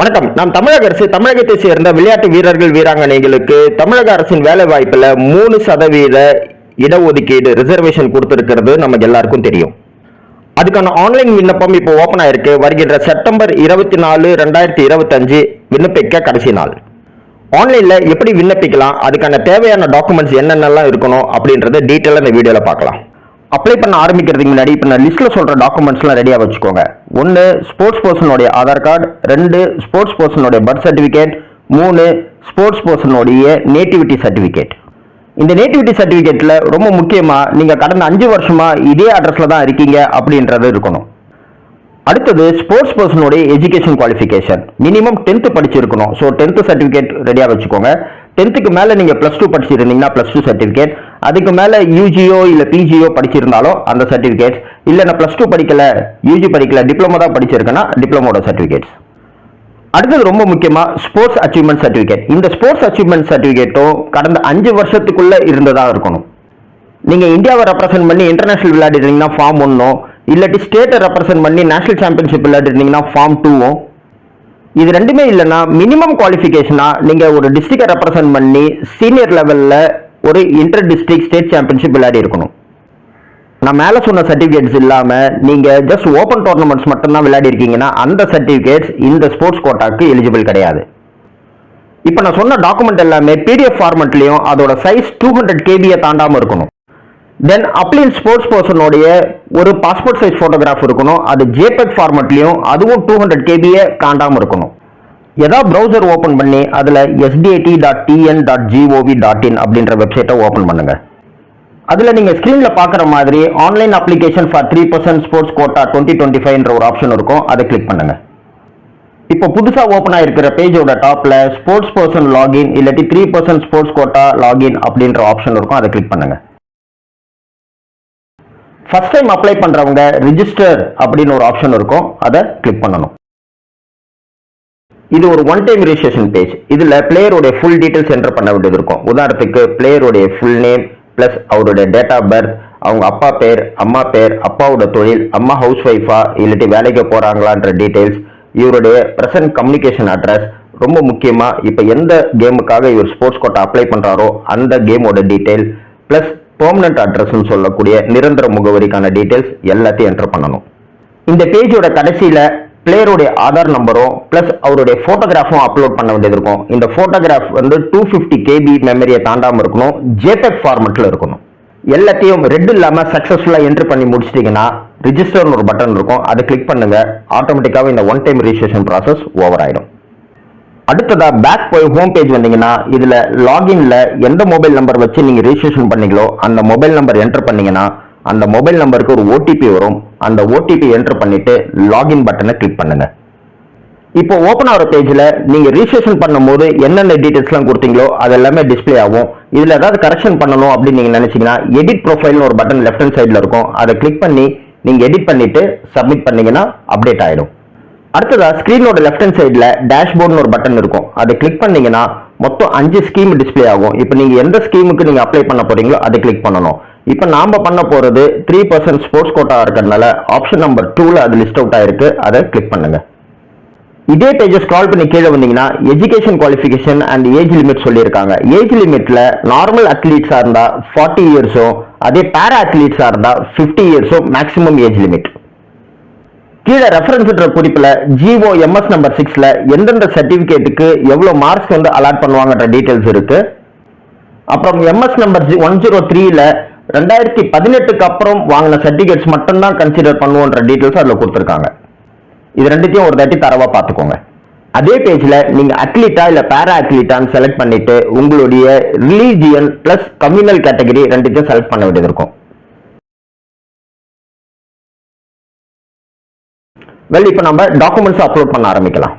வணக்கம். நாம் தமிழக அரசு தமிழகத்தை சேர்ந்த விளையாட்டு வீரர்கள் வீராங்கனைகளுக்கு தமிழக அரசின் வேலை வாய்ப்புல மூணு சதவீத இடஒதுக்கீடு ரிசர்வேஷன் கொடுத்திருக்கிறது நமக்கு எல்லாருக்கும் தெரியும். அதுக்கான ஆன்லைன் விண்ணப்பம் இப்போ ஓப்பன் ஆயிருக்கு. வருகின்ற செப்டம்பர் இருபத்தி நாலு ரெண்டாயிரத்தி இருபத்தஞ்சு விண்ணப்பிக்க கடைசி நாள். ஆன்லைன்ல எப்படி விண்ணப்பிக்கலாம்? அதுக்கான தேவையான டாக்குமெண்ட்ஸ் என்னென்னலாம் இருக்கணும் அப்படின்றத டீட்டெயிலாக இந்த வீடியோவில் பார்க்கலாம். அப்ளை பண்ண ஆரம்பிக்கிறதுக்கு முன்னாடி இப்போ நான் லிஸ்ட்டில் சொல்கிற டாக்குமெண்ட்ஸ்லாம் ரெடியாக வச்சுக்கோங்க. ஒன்று ஸ்போர்ட்ஸ் பர்சனுடைய ஆதார் கார்டு ரெண்டு ஸ்போர்ட்ஸ் பர்சனுடைய பர்த் சர்டிஃபிகேட் மூணு ஸ்போர்ட்ஸ் பர்சனுடைய நேட்டிவிட்டி சர்டிஃபிகேட் இந்த நேட்டிவிட்டி சர்டிஃபிகேட்டில் ரொம்ப முக்கியமாக நீங்கள் கடந்த அஞ்சு வருஷமாக இதே அட்ரஸில் தான் இருக்கீங்க அப்படின்றது இருக்கணும். அடுத்தது ஸ்போர்ட்ஸ் பர்சனுடைய எஜுகேஷன் குவாலிஃபிகேஷன் மினிமம் டென்த்து படிச்சிருக்கணும். ஸோ டென்த்து சர்டிஃபிகேட் ரெடியாக வச்சுக்கோங்க. டென்த்துக்கு மேலே நீங்கள் ப்ளஸ் டூ படிச்சிருந்தீங்கன்னா ப்ளஸ் டூ சர்டிஃபிகேட் அதுக்கு மேலே யூஜியோ இல்லை பிஜியோ படிச்சிருந்தாலும் அந்த சர்டிஃபிகேட்ஸ் இல்லை நான் ப்ளஸ் டூ படிக்கல யூஜி படிக்கல டிப்ளமோ தான் படிச்சிருக்கேன்னா டிப்ளமோட சர்டிஃபிகேட்ஸ் அடுத்தது ரொம்ப முக்கியமா ஸ்போர்ட்ஸ் அச்சீவ்மெண்ட் சர்டிஃபிகேட் இந்த ஸ்போர்ட்ஸ் அச்சீவ்மெண்ட் சர்டிஃபிகேட்டும் கடந்த அஞ்சு வருஷத்துக்குள்ளே இருந்ததாக இருக்கணும். நீங்கள் இந்தியாவை ரெப்ரசென்ட் பண்ணி இன்டர்நேஷனல் விளையாடிருந்தீங்கன்னா ஃபார்ம் ஒன்றும் இல்லாட்டி ஸ்டேட்டை ரெப்ரசென்ட் பண்ணி நேஷனல் சாம்பியன்ஷிப் விளையாடிருந்தீங்கன்னா ஃபார்ம் டூவும் இது ரெண்டுமே இல்லைன்னா மினிமம் குவாலிஃபிகேஷனாக நீங்கள் ஒரு டிஸ்ட்ரிக்டை ரெப்ரசென்ட் பண்ணி சீனியர் லெவலில் ஒரு இன்டர் டிஸ்ட்ரிக்ட் ஸ்டேட் சாம்பியன்ஷிப் விளையாடி இருக்கணும். நான் மேலே சொன்ன சர்டிஃபிகேட்ஸ் இல்லாமல் நீங்கள் ஜஸ்ட் ஓப்பன் டோர்னமெண்ட்ஸ் மட்டும்தான் விளையாடி இருக்கீங்கன்னா அந்த சர்டிஃபிகேட்ஸ் இந்த ஸ்போர்ட்ஸ் கோட்டாக்கு எலிஜிபிள் கிடையாது. இப்போ நான் சொன்ன டாக்குமெண்ட் எல்லாமே பிடிஎஃப் ஃபார்மெட்லேயும் அதோட சைஸ் டூ ஹண்ட்ரட் கேபியை தாண்டாமல் இருக்கணும். தென் அப்ளின் ஸ்போர்ட்ஸ் பர்சனுடைய ஒரு பாஸ்போர்ட் சைஸ் ஃபோட்டோகிராஃப் இருக்கணும். அது ஜேபெக் ஃபார்மெட்லையும் அதுவும் டூ ஹண்ட்ரட் கேபியை தாண்டாமல் இருக்கணும். ஏதாவது ப்ரௌசர் ஓப்பன் பண்ணி அதில் SDAT dot TN dot gov dot in அப்படின்ற வெப்சைட்டை ஓப்பன் பண்ணுங்கள் அதில் நீங்கள் ஸ்க்ரீனில் பார்க்குற மாதிரி online application for three percent sports quota twenty twenty ஃபைவ்ன்ற ஒரு ஆப்ஷன் இருக்கும். அதை கிளிக் பண்ணுங்க. இப்போ புதுசாக ஓப்பன் ஆகிருக்கிற பேஜோட டாப்பில் ஸ்போர்ட்ஸ் பர்சன் லாகின் இல்லாட்டி three percent sports quota login அப்படின்ற ஆப்ஷன் இருக்கும். அதை கிளிக் பண்ணுங்க. ஃபர்ஸ்ட் டைம் அப்ளை பண்ணுறவங்க ரிஜிஸ்டர் அப்படின்னு ஒரு ஆப்ஷன் இருக்கும். அதை கிளிக் பண்ணணும். இது ஒரு ஒன் டைம் ரிஜிஸ்ட்ரேஷன் பேஜ் இதில் பிளேயருடைய ஃபுல் டீட்டெயில்ஸ் என்டர் பண்ண வேண்டியது இருக்கும். உதாரணத்துக்கு பிளேயருடைய ஃபுல் நேம் ப்ளஸ் அவருடைய டேட் ஆஃப் பர்த் அவங்க அப்பா பேர் அம்மா பேர் அப்பாவோட தொழில் அம்மா ஹவுஸ் ஒய்ஃபா இல்லாட்டி வேலைக்கு போகிறாங்களான்ற டீட்டெயில்ஸ் இவருடைய ப்ரெசன்ட் கம்யூனிகேஷன் அட்ரஸ் ரொம்ப முக்கியமாக இப்போ எந்த கேமுக்காக இவர் ஸ்போர்ட்ஸ் கோட்டை அப்ளை பண்ணுறாரோ அந்த கேமோட டீட்டெயில் ப்ளஸ் பெர்மனன்ட் அட்ரஸ்ன்னு சொல்லக்கூடிய நிரந்தர முகவரிக்கான டீட்டெயில்ஸ் எல்லாத்தையும் என்டர் பண்ணணும். இந்த பேஜோட கடைசியில் பிளேயருடைய ஆதார் நம்பரும் ப்ளஸ் அவருடைய ஃபோட்டோகிராஃபும் அப்லோட் பண்ண வேண்டியது இருக்கும். இந்த ஃபோட்டோகிராஃப் வந்து டூ ஃபிஃப்டி கேபி மெமரியை தாண்டாமல் இருக்கணும். ஜேபெக் ஃபார்மெட்டில் இருக்கணும். எல்லாத்தையும் ரெட் இல்லாமல் சக்ஸஸ்ஃபுல்லாக என்ட்ரு பண்ணி முடிச்சிட்டிங்கன்னா ரிஜிஸ்டர்னு ஒரு பட்டன் இருக்கும். அதை கிளிக் பண்ணுங்கள் ஆட்டோமேட்டிக்காகவே இந்த one time registration process over ஆயிடும். அடுத்ததாக பேக் போய் ஹோம் பேஜ் வந்தீங்கன்னா இதில் லாகின்ல எந்த மொபைல் நம்பர் வச்சு நீங்கள் ரிஜிஸ்ட்ரேஷன் பண்ணீங்களோ அந்த மொபைல் நம்பர் என்டர் பண்ணீங்கன்னா அந்த மொபைல் நம்பருக்கு ஒரு ஓடிபி வரும். அந்த ஓடிபி என்டர் பண்ணிட்டு லாகின் பட்டனை கிளிக் பண்ணுங்க. இப்போ ஓப்பன் ஆகிற பேஜில் நீங்கள் ரிஜிஸ்ட்ரேஷன் பண்ணும்போது என்னென்ன டீட்டெயில்ஸ்லாம் கொடுத்தீங்களோ அது எல்லாமே டிஸ்ப்ளே ஆகும். இதில் ஏதாவது கரெக்ஷன் பண்ணணும் அப்படின்னு நீங்கள் நினச்சிங்கன்னா எடிட் ப்ரொஃபைல்னு ஒரு பட்டன் லெஃப்ட் ஹேண்ட் சைடில் இருக்கும். அதை கிளிக் பண்ணி நீங்கள் எடிட் பண்ணிவிட்டு சப்மிட் பண்ணிங்கன்னா அப்டேட் ஆகிடும் அடுத்ததா ஸ்க்ரீனோட லெஃப்ட் ஹேண்ட் சைடில் டேஷ்போர்ட்னு ஒரு பட்டன் இருக்கும். அதை கிளிக் பண்ணிங்கன்னா மொத்தம் அஞ்சு ஸ்கீம் டிஸ்ப்ளே ஆகும். இப்போ நீங்கள் எந்த ஸ்கீமுக்கு நீங்கள் அப்ளை பண்ண போகிறீங்களோ அதை கிளிக் பண்ணணும். இப்போ நாம் பண்ண போகிறது த்ரீ பர்சன்ட் ஸ்போர்ட்ஸ் கோட்டா இருக்கிறதுனால ஆப்ஷன் நம்பர் டூவில் அது லிஸ்ட் அவுட் ஆயிருக்கு. அதை கிளிக் பண்ணுங்க. இதே பேஜை ஸ்க்ரால் பண்ணி கீழே வந்தீங்கன்னா education qualification and age limit சொல்லியிருக்காங்க. ஏஜ் லிமிட்ல நார்மல் அத்லீட்ஸாக இருந்தால் ஃபார்ட்டி இயர்ஸும் அதே பேரா அத்லீட்ஸாக இருந்தால் ஃபிஃப்டி இயர்ஸும் மேக்ஸிமம் ஏஜ் லிமிட் கீழே ரெஃபரன்ஸ்ன்ற குறிப்பில் ஜிஓ எம்எஸ் நம்பர் சிக்ஸில் எந்தெந்த சர்டிஃபிகேட்டுக்கு எவ்வளோ மார்க்ஸ் வந்து அலாட் பண்ணுவாங்கன்ற டீட்டெயில்ஸ் இருக்குது அப்புறம் எம்எஸ் நம்பர் ஒன் ஜீரோ த்ரீயில் ரெண்டாயிரத்தி பதினெட்டுக்கு அப்புறம் வாங்கின சர்டிஃபிகேட்ஸ் மட்டும்தான் கன்சிடர் பண்ணுவோன்ற டீட்டெயில்ஸ் அதில் கொடுத்துருக்காங்க. இது ரெண்டுத்தையும் ஒரு தாட்டி தரவாக பார்த்துக்கோங்க. அதே பேஜில் நீங்கள் அத்லீட்டா இல்லை பேரா அத்லீட்டான்னு செலக்ட் பண்ணிட்டு உங்களுடைய ரிலீஜியன் ப்ளஸ் கம்யூனல் கேட்டகரி ரெண்டுத்தையும் செலக்ட் பண்ண வேண்டியது இருக்கும். வெல் இப்போ நம்ம டாக்குமெண்ட்ஸ் அப்லோட் பண்ண ஆரம்பிக்கலாம்.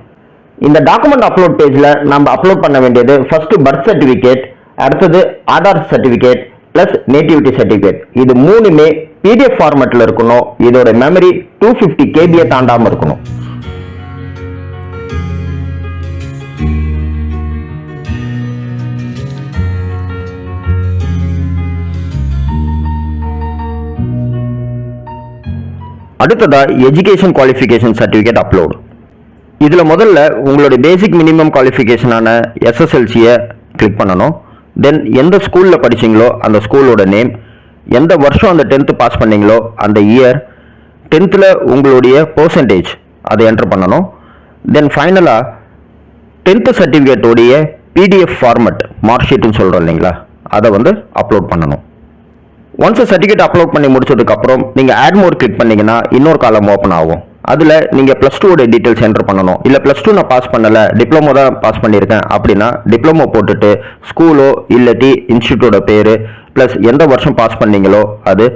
இந்த டாக்குமெண்ட் அப்லோட் பேஜில் நம்ம அப்லோட் பண்ண வேண்டியது ஃபர்ஸ்ட் பர்த் சர்டிஃபிகேட் அடுத்தது Aadhaar certificate plus nativity certificate இது மூணுமே பிடிஎஃப் ஃபார்மேட்டில் இருக்கணும். இதோட மெமரி டூ ஃபிஃப்டி கேபியை தாண்டாமல் இருக்கணும். அடுத்ததா எஜுகேஷன் குவாலிஃபிகேஷன் சர்டிஃபிகேட் அப்லோடு இதில் முதல்ல உங்களுடைய பேசிக் மினிமம் குவாலிஃபிகேஷனான எஸ்எஸ்எல்சியை கிளிக் பண்ணணும். தென் எந்த ஸ்கூலில் படிச்சீங்களோ அந்த ஸ்கூலோட நேம் எந்த வருஷம் அந்த டென்த்து பாஸ் பண்ணீங்களோ அந்த இயர் டென்த்தில் உங்களுடைய பர்சன்டேஜ் அதை என்டர் பண்ணணும். தென் ஃபைனலாக டென்த்து சர்டிஃபிகேட்டோடைய பிடிஎஃப் ஃபார்மட் மார்க் சொல்கிறோம் இல்லைங்களா? அதை வந்து அப்லோட் பண்ணணும். ஒன்ஸ் சர்டிஃபிகேட் அப்லோட் பண்ணி முடிச்சதுக்கப்புறம் நீங்கள் ஆட் மோர் கிளிக் பண்ணிங்கன்னா இன்னொரு காலம் ஓப்பன் ஆகும். அதில் நீங்கள் ப்ளஸ் டூவோட டீட்டெயில்ஸ் என்ட்ரு பண்ணணும். இல்லை ப்ளஸ் டூ நான் பாஸ் பண்ணலை டிப்ளமோ தான் பாஸ் பண்ணியிருக்கேன் அப்படின்னா டிப்ளமோ போட்டுட்டு ஸ்கூலோ இல்லாட்டி இன்ஸ்டியூட்டோட பேர் ப்ளஸ் எந்த வருஷம் பாஸ் பண்ணீங்களோ அது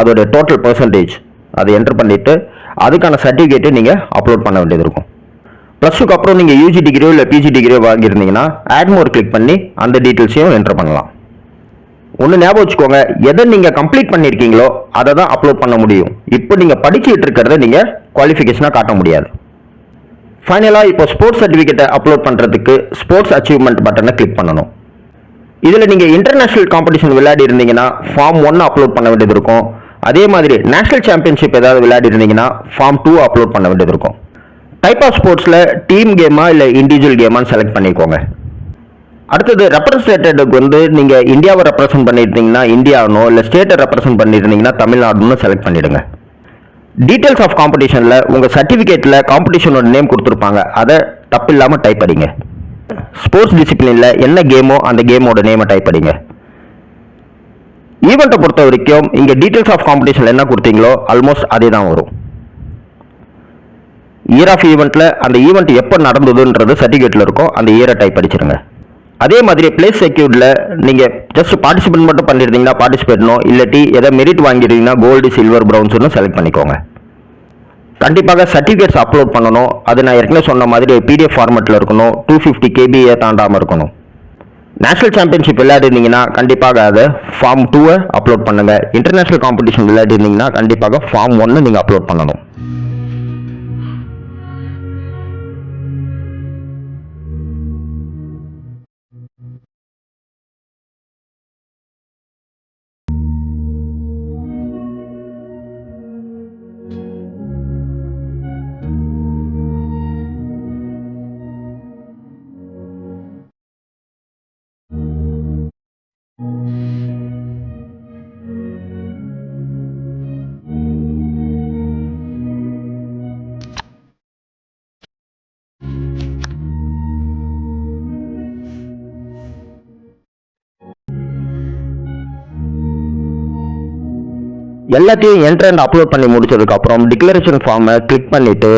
அதோட டோட்டல் பர்சன்டேஜ் அதை என்ட்ரு பண்ணிவிட்டு அதுக்கான சர்டிஃபிகேட்டை நீங்கள் அப்லோட் பண்ண வேண்டியது இருக்கும். ப்ளஸ் டூக்கு அப்புறம் நீங்கள் யூஜி டிகிரியோ இல்லை பிஜி டிகிரியோ வாங்கியிருந்தீங்கன்னா ஆட் மோர் கிளிக் பண்ணி அந்த டீட்டெயில்ஸையும் என்ட்ரு பண்ணலாம். ஒன்று ஞாபகம் வச்சுக்கோங்க. எதை நீங்கள் கம்ப்ளீட் பண்ணியிருக்கீங்களோ அதை தான் அப்லோட் பண்ண முடியும். இப்போ நீங்கள் படிச்சுட்டு இருக்கிறத நீங்கள் குவாலிஃபிகேஷனாக காட்ட முடியாது. ஃபைனலாக இப்போ ஸ்போர்ட்ஸ் சர்டிஃபிகேட்டை அப்லோட் பண்ணுறதுக்கு ஸ்போர்ட்ஸ் அச்சீவ்மெண்ட் பட்டனை கிளிக் பண்ணணும். இதில் நீங்கள் இன்டர்நேஷ்னல் காம்படிஷன் விளையாடி இருந்தீங்கன்னா ஃபார்ம் ஒன் அப்லோட் பண்ண வேண்டியது இருக்கும். அதே மாதிரி நேஷனல் சாம்பியன்ஷிப் ஏதாவது விளையாடி இருந்தீங்கன்னா ஃபார்ம் டூ அப்லோட் பண்ண வேண்டியது இருக்கும். டைப் ஆஃப் ஸ்போர்ட்ஸில் டீம் கேமா இல்லை இண்டிவிஜுவல் கேமான்னு செலக்ட் பண்ணிக்கோங்க. அடுத்தது ரெப்ரசன்டேட்டடுக்கு வந்து நீங்கள் இந்தியாவை ரெப்ரசன்ட் பண்ணியிருந்தீங்கன்னா இந்தியானோ இல்லை ஸ்டேட்டை ரெப்ரசன்ட் பண்ணியிருந்தீங்கன்னா தமிழ்நாடுன்னு செலக்ட் பண்ணிடுங்க. டீட்டெயில்ஸ் ஆஃப் காம்படிஷனில் உங்கள் சர்டிஃபிகேட்டில் காம்படிஷனோட நேம் கொடுத்துருப்பாங்க. அதை தப்பு இல்லாமல் டைப் அடிங்க. ஸ்போர்ட்ஸ் டிசிப்ளினில் என்ன கேமோ அந்த கேமோட நேமை டைப் அடிங்க. ஈவெண்ட்டை பொறுத்த வரைக்கும் இங்கே டீட்டெயில்ஸ் ஆஃப் காம்படிஷனில் என்ன கொடுத்தீங்களோ ஆல்மோஸ்ட் அதே தான் வரும். இயர் ஆஃப் ஈவெண்ட்டில் அந்த ஈவெண்ட் எப்போ நடந்ததுன்றது சர்டிஃபிகேட்டில் இருக்கும். அந்த இயரை டைப் அடிச்சிருங்க. அதே மாதிரி பிளேஸ் செக்யூர்டில் நீங்கள் ஜஸ்ட் பார்ட்டிசிபேட் மட்டும் பண்ணியிருந்தீங்கன்னா பார்ட்டிசிபேட்னோ இல்லாட்டி எதை மெரிட் வாங்கியிருந்தீங்கன்னா கோல்டு சில்வர் ப்ரௌன்ஸ்னு செலக்ட் பண்ணிக்கோங்க. கண்டிப்பாக சர்டிஃபிகேட்ஸ் அப்லோட் பண்ணணும். அது நான் ஏற்கனவே சொன்ன மாதிரி பிடிஎஃப் ஃபார்மெட்டில் இருக்கணும். டூ ஃபிஃப்டி கேபியை தாண்டாமல் இருக்கணும். நேஷனல் சாம்பியன்ஷிப் விளையாடிருந்தீங்கன்னா கண்டிப்பாக அதை ஃபார்ம் டூவை அப்லோட் பண்ணுங்கள் இன்டர்நேஷனல் காம்படிஷன் விளையாடிருந்தீங்கன்னா கண்டிப்பாக ஃபார்ம் ஒன்று நீங்கள் அப்லோட் பண்ணணும். எல்லாத்தையும் என்ட்ரெண்ட் அப்லோட் பண்ணி முடிச்சதுக்கப்புறம் டிக்ளரேஷன் ஃபார்மை கிளிக் பண்ணிவிட்டு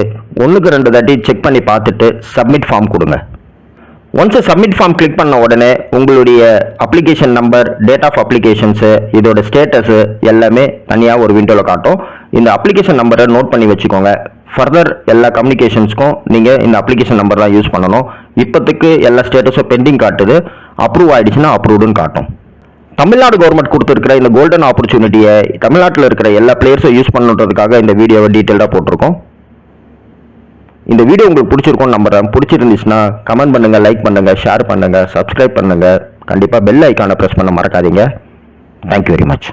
ஒன்றுக்கு ரெண்டு தாட்டி செக் பண்ணி பார்த்துட்டு சப்மிட் ஃபார்ம் கொடுங்க. ஒன்ஸ் சப்மிட் ஃபார்ம் கிளிக் பண்ண உடனே உங்களுடைய application number date of applications இதோட ஸ்டேட்டஸு எல்லாமே தனியாக ஒரு விண்டோவில் காட்டும். இந்த அப்ளிகேஷன் நம்பரை நோட் பண்ணி வச்சுக்கோங்க. ஃபர்தர் எல்லா கம்யூனிகேஷன்ஸ்க்கும் நீங்கள் இந்த அப்ளிகேஷன் நம்பர் தான் யூஸ் பண்ணணும். இப்போத்துக்கு எல்லா ஸ்டேட்டஸும் பெண்டிங் காட்டுது. அப்ரூவ் ஆகிடுச்சுன்னா அப்ரூவ்டுன்னு காட்டும். தமிழ்நாடு கவர்மெண்ட் கொடுத்துருக்கிற இந்த கோல்டன் ஆப்பர்ச்சுனிட்டியை தமிழ்நாட்டில் இருக்கிற எல்லா பிளேயர்ஸும் யூஸ் பண்ணுறதுக்காக இந்த வீடியோவை டீட்டெயிலாக போட்டிருக்கோம். இந்த வீடியோ உங்களுக்கு பிடிச்சிருக்கும்னு நம்புகிறேன் பிடிச்சிருந்துச்சுன்னா கமெண்ட் பண்ணுங்கள் லைக் பண்ணுங்கள் ஷேர் பண்ணுங்கள் சப்ஸ்கிரைப் பண்ணுங்கள் கண்டிப்பாக பெல் ஐக்கானை ப்ரெஸ் பண்ண மறக்காதீங்க. Thank you very much